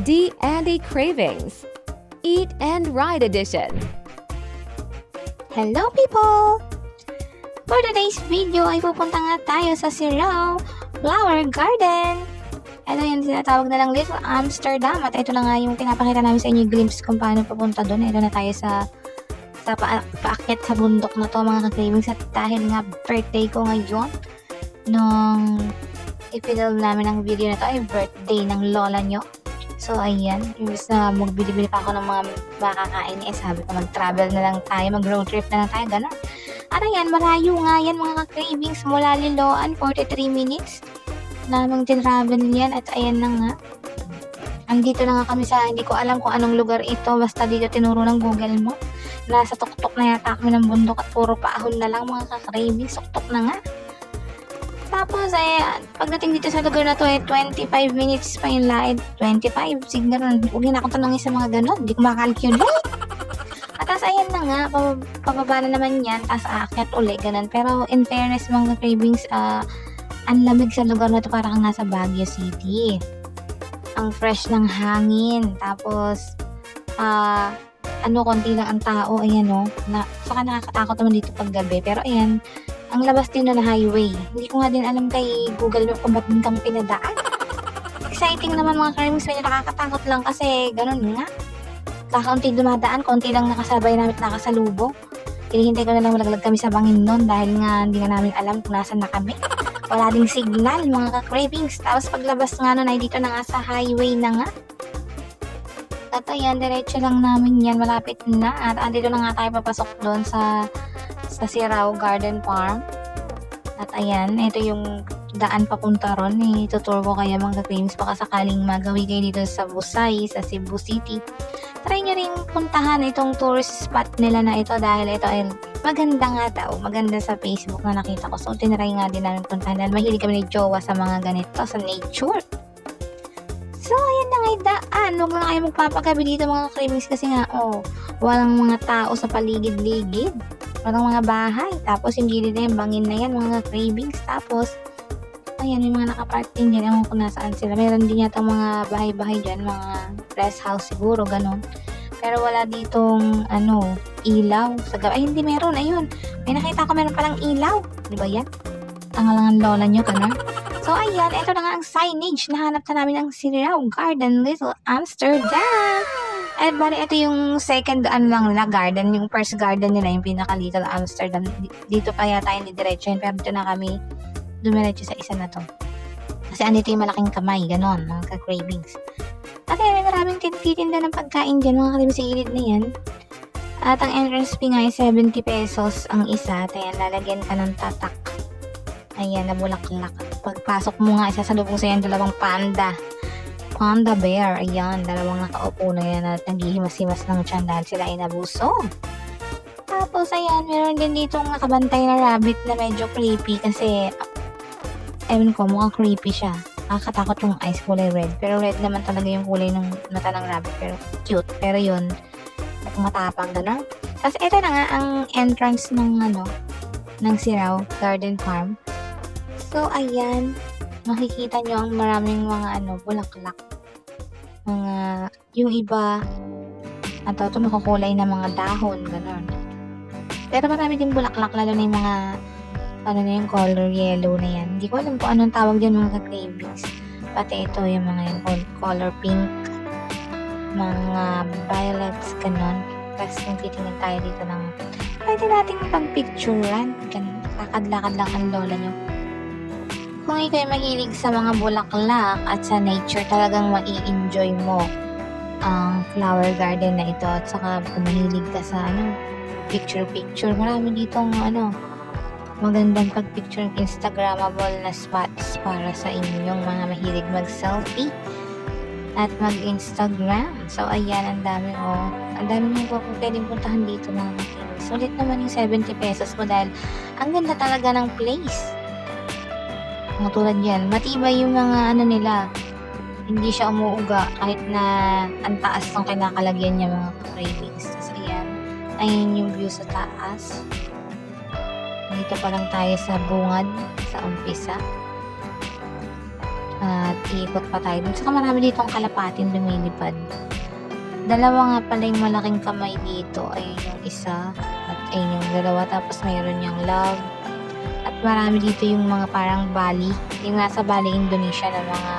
D Andy Cravings. Eat and Ride Edition. Hello people! For today's video ay pupunta nga tayo sa Sirao Flower Garden. Ito yung sinatawag na lang Little Amsterdam at ito na nga yung pinapakita namin sa inyo glimpse kung paano papunta doon. Ito na tayo sa sa pa paakyat sa bundok na to mga ka-cravings at dahil nga birthday ko ngayon nung ipinil namin ang video na to ay birthday ng lola nyo. So, ayan. Imbis na magbili-bili pa ako ng mga makakain, eh sabi ko mag-travel na lang tayo, mag-road trip na lang tayo, gano'n. At ayan, malayo nga yan mga ka-cravings mula Liloan, 43 minutes. Namang tinravel yan at ayan na nga. Andito na nga kami sa, hindi ko alam kung anong lugar ito, basta dito tinuro ng Google mo. Nasa tuktok na yata kami ng bundok at puro paahon na lang mga ka-cravings, tuktok na nga. Tapos, eh, pagdating dito sa lugar na to, eh, 25 minutes pa yung laid. 25, siguro, huwag na akong tanongin sa mga ganon, hindi ko makalculate. At tas, ayan na nga, pab- pababa na naman yan, tapos aakyat uli, ganun. Pero, in fairness, mga cravings, ah, ang lamig sa lugar na to, parang nasa Baguio City. Ang fresh ng hangin, tapos, ah, ano, konti lang ang tao, ayan o. Na, saka nakakatakot naman dito pag gabi. Pero ayan, ang labas din na highway. Hindi ko nga din alam kay Google Map kung ba't din kami pinadaan. Exciting naman mga karmis, medyo nakakatakot lang kasi ganun nga. Kakaunti dumadaan, konti lang nakasabay namin at nakasalubong. Hinihintay ko na lang malaglag kami sa bangin nun dahil nga hindi nga namin alam kung nasan na kami. Wala ding signal, mga ka-cravings. Tapos paglabas nga nun ay dito na nga sa highway na nga. At ayan, diretso lang namin yan, malapit na. At andito na nga tayo papasok doon sa sa Sirao Garden Farm. At ayan, ito yung daan papunta ron. Eh, tuturo ko kaya mga claims baka sakaling magawi kayo dito sa Busay, sa Cebu City. Try nyo rin puntahan itong tourist spot nila na ito dahil ito ay maganda nga daw. Maganda sa Facebook na nakita ko. So, tinry nga din namin puntahan dahil mahilig kami ni Jowa sa mga ganito, sa nature. So, ayan na nga daan. Huwag lang kayo magpapagabi dito mga cravings kasi nga, oh, walang mga tao sa paligid-ligid. Walang mga bahay. Tapos, yung gilid na yan, bangin na yan, mga cravings. Tapos, ayan, may mga nakapark din dyan. Ewan ko nasaan sila. Meron din yata mga bahay-bahay dyan, mga rest house siguro, ganun. Pero wala ditong, ano, ilaw. Sa gabi. Ay, hindi meron. Ayun. May nakita ko meron palang ilaw. Di ba yan? Tanga lang ang lola nyo, ganun. So, ayan, ito na nga ang signage. Nahanap na namin ang Sirao Garden Little Amsterdam. At bali, ito yung second, ano lang nila, garden. Yung first garden nila, yung pinaka Little Amsterdam. Di- Dito pa yata yung didiretso yun. Pero dito na kami dumiretso sa isa na to. Kasi andito yung malaking kamay, ganon, mga ka-cravings. At may maraming tititinda ng pagkain dyan, mga kalibig sa gilid na yan. At ang entrance fee nga ay 70 pesos ang isa. At ayan, lalagyan ka ng tatak. Ayan, nabulaklak. Pagpasok mo nga, isa sa lubong sa yan, dalawang panda. Panda bear. Ayan, dalawang nakaupo na yan at naghihimas-himas ng tiyan dahil sila ay nabusog. Tapos, ayan, meron din ditong nakabantay na rabbit na medyo creepy kasi, ewan ko, mukhang creepy siya. Nakakatakot yung eyes kulay red. Pero red naman talaga yung kulay ng mata ng rabbit. Pero cute. Pero yun, matapang gano'n. Tapos, ito na nga ang entrance ng ano, ng Sirao Garden Farm. So, ayan. Makikita nyo ang maraming mga ano, bulaklak. Mga, yung iba, at ito makukulay na mga dahon, gano'n. Pero marami din bulaklak, lalo na yung mga, ano na yung color yellow na yan. Hindi ko alam kung anong tawag dyan mga cravings. Pati ito, yung mga yung col- color pink, mga violets, gano'n. Tapos yung titingin tayo dito ng, pwede nating pagpicturean. Ganun, lakad-lakad lang ang lola nyo. Kung ikaw ay mahilig sa mga bulaklak at sa nature, talagang mai-enjoy mo ang flower garden na ito. At saka kung mahilig ka sa ano, picture-picture, marami ditong ano, magandang pag-picture Instagrammable na spots para sa inyong mga mahilig mag-selfie at mag-Instagram. So, ayan, ang dami, oh. Ang dami mo po pwedeng puntahan dito mga makinig. Sulit naman yung 70 pesos mo dahil ang ganda talaga ng place. Mga tulad yan. Matibay yung mga ano nila. Hindi siya umuuga kahit na ang taas ng kinakalagyan niya mga cravings. So, ayan. Ayun yung view sa taas. Dito pa lang tayo sa bungad, sa umpisa. At iikot pa tayo dun. Saka marami dito ang kalapatin lumilipad. Dalawa nga pala yung malaking kamay dito. Ayun yung isa. At ayun yung dalawa. Tapos mayroon yung love. Marami dito yung mga parang Bali. Yung nasa Bali, Indonesia na mga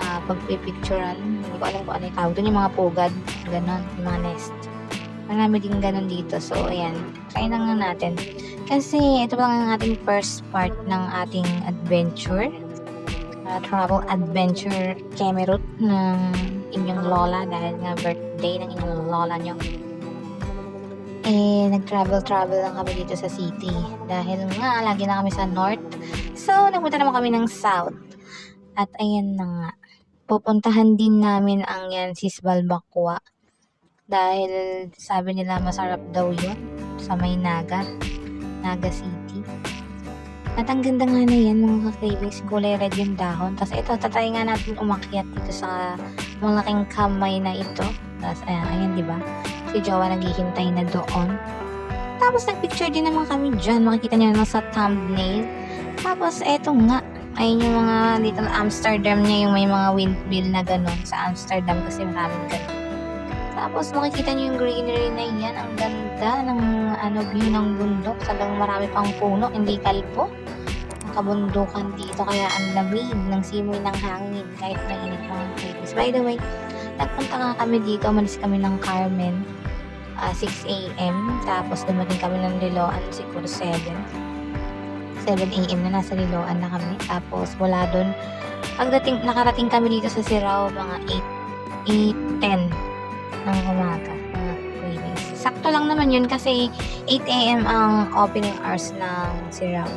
ah, pagpipicturean. Hindi ko alam kung ano yung tawag doon. Yung mga pugad. Ganon. Yung mga nest. Marami din ganon dito. So, ayan. Try na nga natin. Kasi ito lang ang ating first part ng ating adventure. Uh, travel adventure Kemerut ng inyong lola dahil nga birthday ng inyong lola nyo. Eh, nag-travel-travel lang kami dito sa city. Dahil nga, lagi na kami sa north. So, nagpunta naman kami ng south. At ayan na nga. Pupuntahan din namin ang Yansis Balbakwa. Dahil sabi nila masarap daw yun sa may Naga. Naga City. At ang ganda nga na yan, mga ka-cravings, kulay red yung dahon. Tapos ito, tatry nga natin umakyat dito sa malaking kamay na ito. Tapos ayan, ayan di ba? Si Jowa naghihintay na doon. Tapos nagpicture din naman kami dyan. Makikita niyo naman sa thumbnail. Tapos eto nga, ayun yung mga little Amsterdam niya, yung may mga windmill na ganun sa Amsterdam kasi maraming ganun. Tapos makikita niyo yung greenery na yan. Ang ganda ng ano, view ng bundok. Talagang marami pang puno, hindi kalpo. Kabundukan dito kaya ang lamig ng simoy ng hangin kahit mainit mga cravings. By the way, nagpunta nga kami dito, umalis kami ng Carmen. ah, 6 a.m. Tapos dumating kami ng Liloan siguro 7. 7 a.m. na nasa Liloan na kami. Tapos mula doon, pagdating, nakarating kami dito sa Sirao mga 8, 8, 10 ng umaga. Sakto lang naman yun kasi 8 a.m. ang opening hours ng Sirao.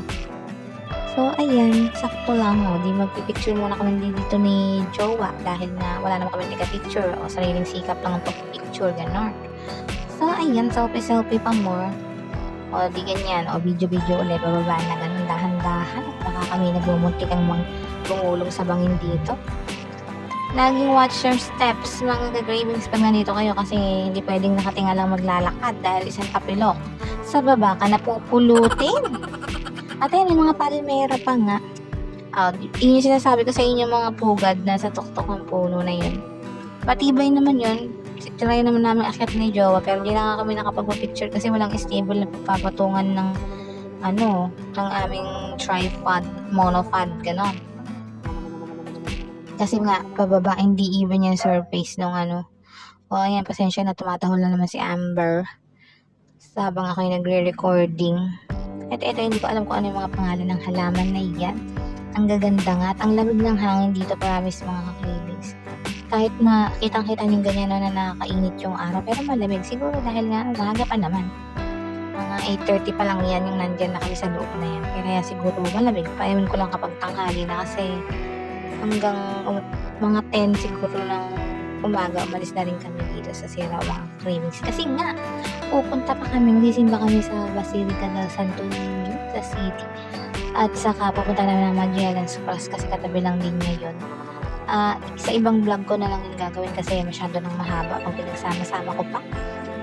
So, ayan, sakto lang, o. Di magpipicture muna kami dito ni Jowa dahil na wala naman kami taga-picture o sariling sikap lang ang pag-picture, gano'n. So, ayan, selfie-selfie pa more. O, di ganyan. O, video-video ulit, bababa na ganun, dahan-dahan. Baka kami nagmumuntik ang mga bumulong sa bangin dito. Laging watch your steps, mga ka-cravings pag nandito kayo kasi hindi pwedeng nakatinga lang maglalakad dahil isang kapilok. Sa baba ka napupulutin. At ayun, may mga palmera pa nga. Ah, yun yung sinasabi ko sa inyo mga pugad na sa tuktok ng puno na yun. Matibay naman yun. Try naman namin akyat ni Jowa pero hindi na nga kami nakapag-picture kasi walang stable na papatungan ng ano, ng aming tripod, monopod, gano'n. Kasi nga, pababa, hindi even yung surface ng ano. O, ayan, pasensya na, tumatahol na naman si Amber. Sabang ako yung nagre-recording. At ito, hindi ko alam kung ano yung mga pangalan ng halaman na yan. Ang gaganda nga at ang lamig ng hangin dito, promise mga ka-cravings. Kahit na kitang-kita yung ganyan na nakakainit yung araw, pero malamig. Siguro dahil nga, umaga pa naman. Mga 8.30 pa lang yan yung nandyan na kami sa loob na yan. Kaya siguro malamig. Payaman ko lang kapag tanghali na kasi hanggang um, mga 10 siguro ng umaga, umalis na rin kami dito sa mga cravings. Kasi nga, pupunta pa kami, magsisimba kami sa Basilica del Santo Niño sa city. At saka pupunta namin ng Magellan's Cross kasi katabi lang din niya yun. Ah, sa ibang vlog ko na lang yung gagawin kasi masyado nang mahaba pag pinagsama-sama ko pa.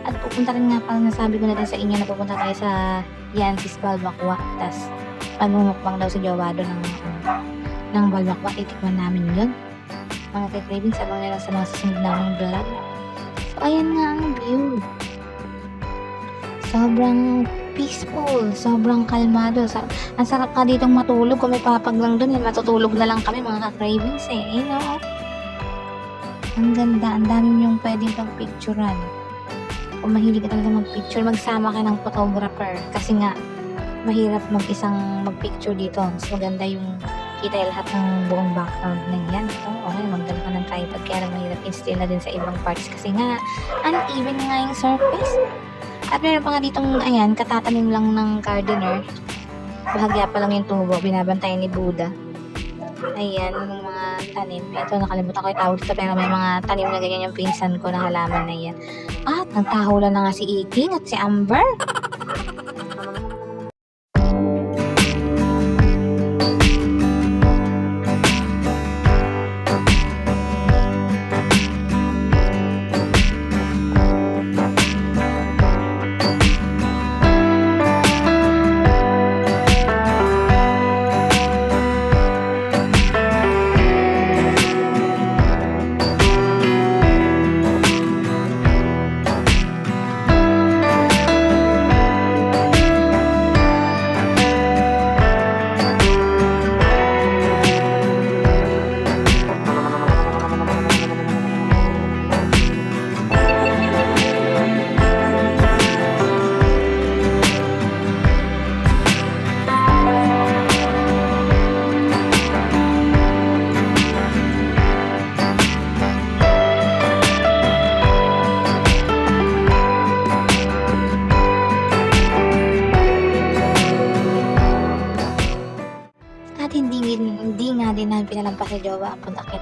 At pupunta rin nga pala nasabi ko na din sa inyo na pupunta tayo sa Yansis Balbacua. Tapos pagmumukbang daw si Jowado ng, uh, ng Balbacua. Itikman namin yun. Mga ka-cravings, sabang nila sa mga susunod naming vlog. So, ayan nga ang view. Sobrang peaceful, sobrang kalmado. Sa, ang sarap ka ditong matulog kung may papag lang. Eh, matutulog na lang kami mga ka-cravings eh. You know? Ang ganda, ang dami yung pwedeng pang picturean. Kung mahilig ka talaga mag-picture, magsama ka ng photographer. Kasi nga, mahirap mag-isang mag-picture dito. Mas maganda yung kita yung lahat ng buong background na yan. So, okay, magdala ka ng tripod. Kaya lang mahirap instill na din sa ibang parts. Kasi nga, uneven nga yung surface. At meron pa nga ditong, ayan, katatanim lang ng gardener. Bahagya pa lang yung tubo, binabantayan ni Buddha. Ayan, yung mga tanim. Ito, nakalimutan ko yung tawag dito, pero may mga tanim na ganyan yung pinsan ko na halaman na yan. At nagtahulan na nga si Iking at si Amber.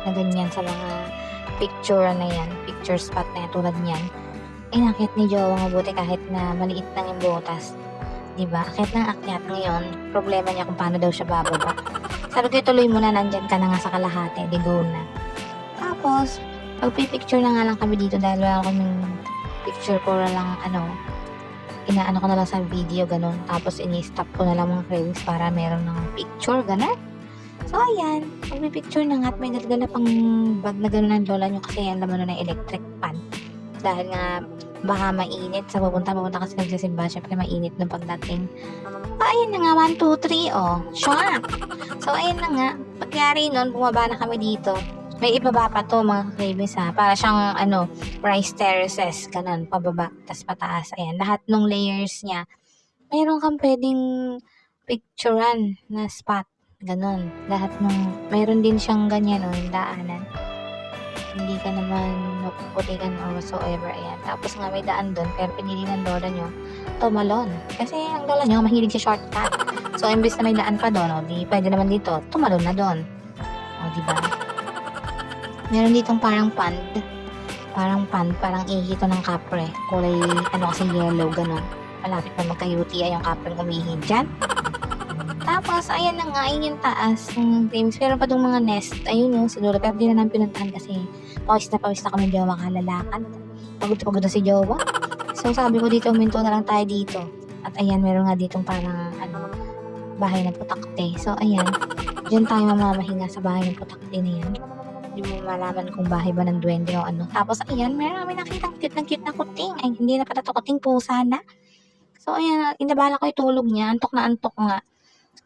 Na ganyan sa mga picture na yan, picture spot na yan, tulad niyan. Inakit ni Jowa mabuti kahit na maliit lang yung butas. Diba? Akit ng akyat ngayon, problema niya kung paano daw siya bababa. Sabi ko, ituloy mo na, nandyan ka na nga sa kalahati, di go na. Tapos, pagpipicture na nga lang kami dito dahil wala kaming picture ko na lang, ano, inaano ko na lang sa video, ganun. Tapos, ini-stop ko na lang mga cravings para meron ng picture, ganun. So, ayan. Pagpipicture na nga at may dalgala pang bag na gano'n ng lola nyo kasi yan laman nun ng electric pan. Dahil nga, baka mainit sa pupunta kasi nagsisimba, syempre mainit ng pagdating. So, ayan na nga, 1, 2, 3, oh. Shwa! So, ayan na nga. Pagyari nun, bumaba na kami dito. May ibaba pa to, mga cravings ha. Para siyang, ano, rice terraces, ganun, pababa, tas pataas. Ayan, lahat ng layers niya. Meron kang pwedeng picturean na spot. Ganon. Lahat ng, mayroon din siyang ganyan, oh, yung daanan. Hindi ka naman mapuputikan or whatsoever. Ayan. Tapos nga may daan doon, pero pinili ng lola nyo, tumalon. Kasi ang lola nyo, mahilig sa shortcut. So, imbes na may daan pa doon, oh, di pwede naman dito, tumalon na doon. O, di ba? Meron ditong parang pond. Parang pond, parang ihito ng kapre. Kulay, ano kasi yellow, ganon. Malapit na magka-UTI yung kapre umihin dyan. Tapos, ayan na nga, ayun yung taas ng games. Meron pa mga nest. Ayun yung siguro. Pero di na namin pinuntahan kasi pawis na pawis na kami Jowa kalalakad. Pagod na pagod na si Jowa. So, sabi ko dito, minto na lang tayo dito. At ayan, meron nga ditong parang, ano, bahay ng putakte. So, ayan. Diyan tayo mamamahinga sa bahay ng putakte na yan. Hindi mo malaman kung bahay ba ng duwende o ano. Tapos, ayan, meron kami nakita cute na cute na kuting. Ay, hindi na pala to kuting, pusa na. So, ayan, inabala ko itulog niya. Antok na antok nga.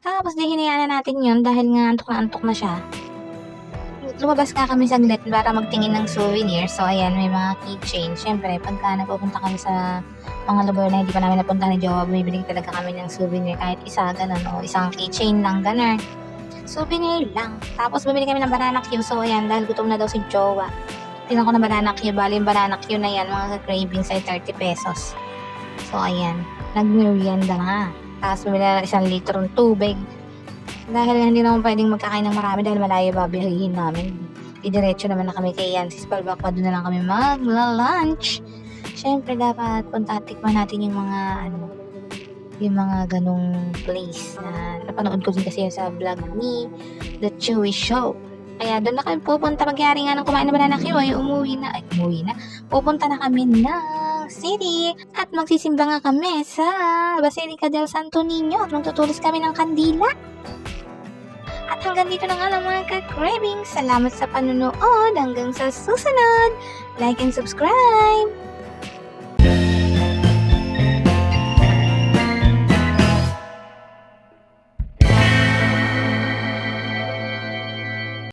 Tapos di hinayaan na natin yun dahil nga antok na antok na siya. Lumabas nga kami saglit para magtingin ng souvenir. So ayan, may mga keychain. Siyempre, pagka napupunta kami sa mga lugar na hindi pa namin napunta ni Jowa, bumibili talaga kami ng souvenir. Kahit isa, ganun, o isang keychain lang, ganun. Souvenir lang. Tapos bumili kami ng banana Q. So ayan, dahil gutom na daw si Jowa. Tinan ko ng banana Q. Bali yung banana Q na yan, mga cravings ay 30 pesos. So ayan, nag-merienda nga. Tapos bumili na isang litro ng tubig. Dahil hindi naman pwedeng magkakain ng marami dahil malayo babiyahin namin. Idiretso naman na kami kay Yancy's Palbakwa. Doon na lang kami magla-lunch. Siyempre dapat punta at tikman natin yung mga ano, yung mga ganong place na napanood ko din kasi sa vlog ni The Chewy Show. Kaya doon na kami pupunta. Magyari nga ng kumain na banana Q ay umuwi na. Ay, umuwi na. Pupunta na kami city at magsisimba nga kami sa Basilica del Santo Niño at magtutulis kami ng kandila. At hanggang dito na nga lang mga ka-craving. Salamat sa panunood. Hanggang sa susunod. Like and subscribe.